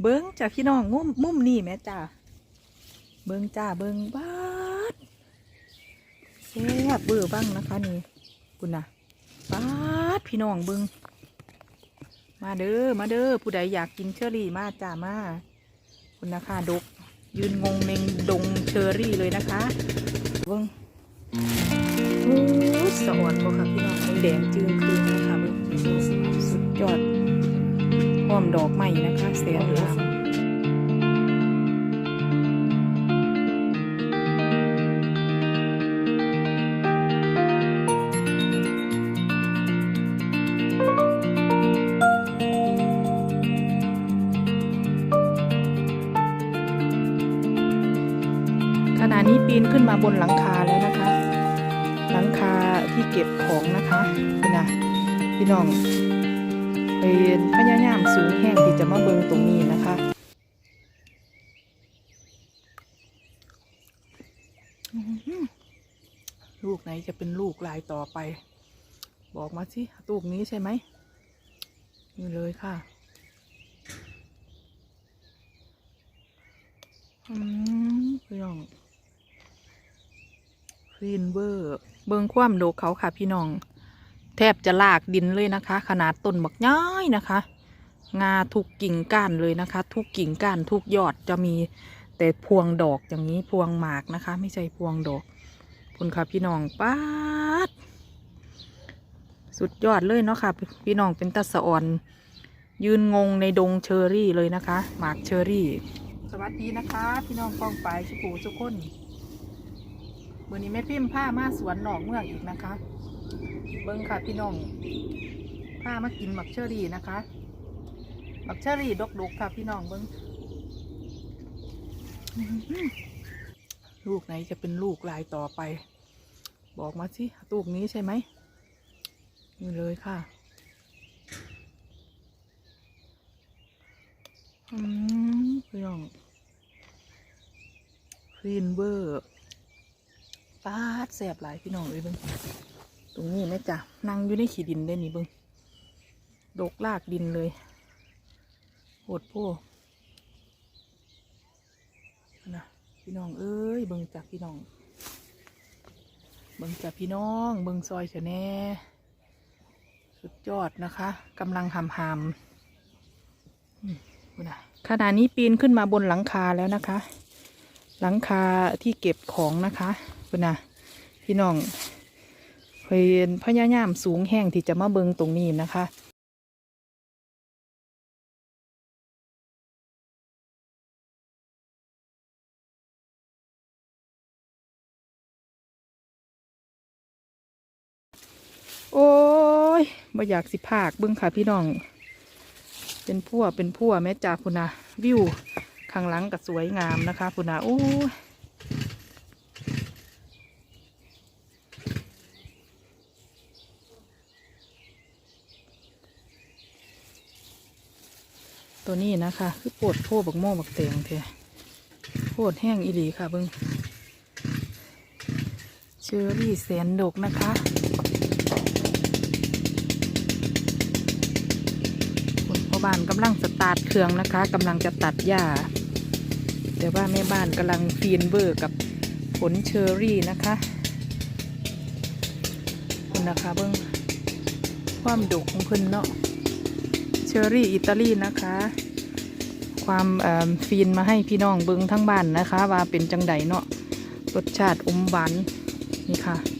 เบิ้งจ้ะพี่น้องมุมมุมนี่แม่จ้าเบิ้งจ้าเบิ้งบาดแซ่บเบื่อบ้างนะคะนี่คุณนะบาดพี่น้องเบิ้งมาเด้อมาเด้อผู้ใดอยากกินเชอรี่มาจ้ามาคุณนะคะดก ยืนงงในดงเชอรี่เลยนะคะเบิ้งโอ้สะอ่อนบ่ค่ะพี่น้องแดงจืดคืนนะคะเบิ้ง ปีนขึ้นมาบนหลังคาแล้วนะคะ หลังคาที่เก็บของนะคะนี่นะพี่น้องเป็นพยายามสูงแห้งที่จะมาเบิงตรงนี้นะคะลูกไหนจะเป็นลูกลายต่อไป บอกมาสิลูกนี้ใช่ไหมนี่เลยค่ะอืมพี่น้อง คลีนเบอร์เบิงความโดกเขาค่ะพี่น้อง แทบจะลากดินเลยนะคะ ขนาดต้นบักย้ายนะคะ งาทุกกิ่งก้านเลยนะคะ ทุกกิ่งก้านทุกยอดจะมีแต่พวงดอกอย่างนี้พวงหมากนะคะ ไม่ใช่พวงดอกคุณค่ะพี่น้องป้าดสุดยอดเลยเนาะค่ะ พี่น้องเป็นตะสะอ่อน ยืนงงในดงเชอรี่เลยนะคะ หมากเชอรี่ สวัสดีนะคะ พี่น้องกองไปสุกูสุกคน วันนี้แม่พิมพ์ผ้ามาสวนหนองเมืองอีกนะคะ เบิ้งค่ะพี่น้องพามากินหมักเชอรี่นะคะหมักเชอรี่ดกๆค่ะพี่น้องเบิ้งลูกไหนจะเป็นลูกลายต่อไป บอกมาสิลูกนี้ใช่ไหมนี่เลยค่ะอืมพี่น้องคลีนเบอร์ ปาดแสบหลายพี่น้องเลยเบิ้งตรงนี้แม่จ้ะนั่งอยู่ในขี้ดินได้นี่เบิงดกลากดินเลยโหดโพ่นะพี่น้องเอ้ยเบิงจากพี่น้อง เบิงจากพี่น้อง เบิงซอยเฉแน่สุดยอดนะคะกำลังหำหำอืมนะขณะนี้ปีนขึ้นมาบนหลังคาแล้วนะคะ หลังคาที่เก็บของนะคะคุณนะพี่น้องเป็นพยายามสูงแห้งที่จะมาเบิงตรงนี้นะคะโอ้ยบ่อยากสิภาคเบิ้งค่ะพี่น้อง เป็นพั่วเป็นพั่วแม่จ่าพุนาวิว ข้างหลังก็สวยงามนะคะพุนาโอ้ยตัวนี้นะคะ คือปวดโพบักโม่บักเตียงเทโพดแห้งอีหลีค่ะเบิงเชอรี่แสนดกนะคะคุณพ่อบ้านกำลังสตาร์ทเครื่องนะคะกำลังจะตัดหญ้า แต่ว่าแม่บ้านกำลังฟีนเบอร์กับผลเชอรี่นะคะคุณนะคะเบิงความดกของเพิ่นเนาะเชอรี่อิตาลีนะคะ ความฟีนมาให้พี่น้องเบิงทั้งบ้านนะคะ ว่าเป็นจังไดเนาะรสชาติอมหวานนี่ค่ะ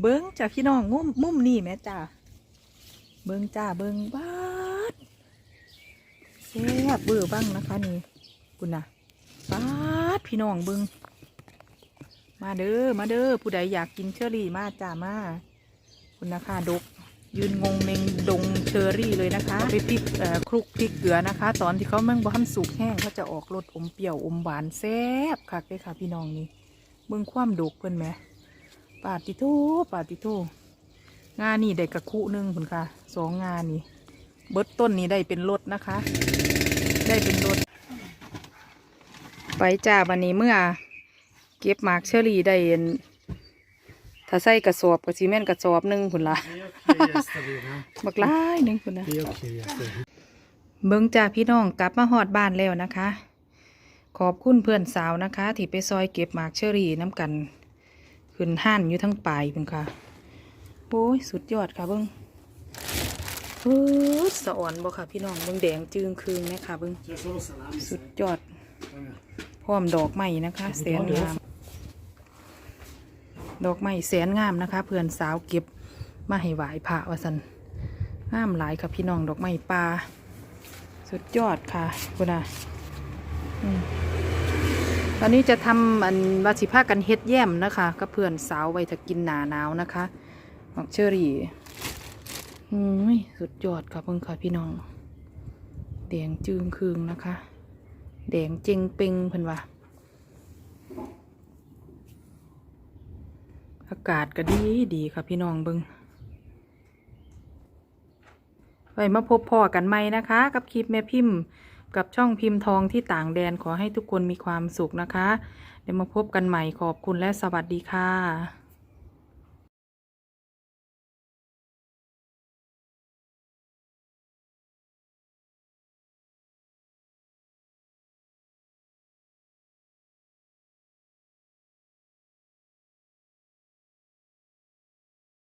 เบิงจ้ะพี่น้องมุมมุมนี่แม่จ้าเบิงจ้าเบิงบาดแซ่บเบื่อบ้างนะคะนี่คุณนะบาดพี่น้องเบิงมาเด้อมาเด้อผู้ใดอยากกินเชอรี่มาจ้ามาคุณนะคะดกยืนงงในดงเชอรี่เลยนะคะไปพริกคลุกพริกเกลือนะคะ ตอนที่เขาแม่งบ่ทันสุกแห้งเขาจะออกรสอมเปรี้ยวอมหวานแซ่บคักเลยค่ะพี่น้องนี่เบิ่งความดกเพิ่นไหม ปาติโทปาติโทงานนี่ได้กระคุหนึงคุณค่ะสองงานนี่เบิดต้นนี้ได้เป็นรถนะคะ ได้เป็นรถไปจ้าวันนี้เมื่อ เก็บหมากเชอรี่ได้เห็นถ้าใส่กระสอบก็ซีเมนกระสอบหนึ่งพุ่นละ Det är okej Estelina. บักหลายหนึ่งพุ่นละ Det är okej Estelina. เบิ่งจ้าพี่น้องกลับมาฮอดบ้านแล้วนะคะ ขอบคุณเพื่อนสาวนะคะ ที่ไปซอยเก็บหมากเชอรี่น้ำกัน ขึ้นห้านอยู่ทั้งปลายพุ่นค่ะโอ้ยสุดยอดค่ะเบิ่งเออสะอ่อนบ่ค่ะพี่น้องเบิ่งแดงจึงคืนนะคะเบิ่งสุดยอดพร้อมดอกไม้นะคะแสนงาม ดอกไม้แสนงามนะคะ เพื่อนสาวเก็บมาให้ไหวพระวสันงามหลายค่ะพี่น้องดอกไม้ป่าสุดยอดค่ะคุณอืม ตอนนี้จะทำอันวาสิภากันเฮ็ดแย้มนะคะกับเพื่อนสาวไว้ถ้ากินหนาหนาวนะคะดอกเชอรี่อืมสุดยอดค่ะเพิ่งค่ะพี่น้องแดงจึงคืงนะคะ แดงเจงเปงเพิ่อนว่าอากาศก็ดีดีค่ะพี่น้องเบิงไว้มาพบพ่อกันใหม่นะคะ กับคลิปแม่พิมพ์ กับช่องพิมพ์ทองที่ต่างแดนขอให้ทุกคนมีความสุขนะคะ เดี๋ยวมาพบกันใหม่ขอบคุณและสวัสดีค่ะ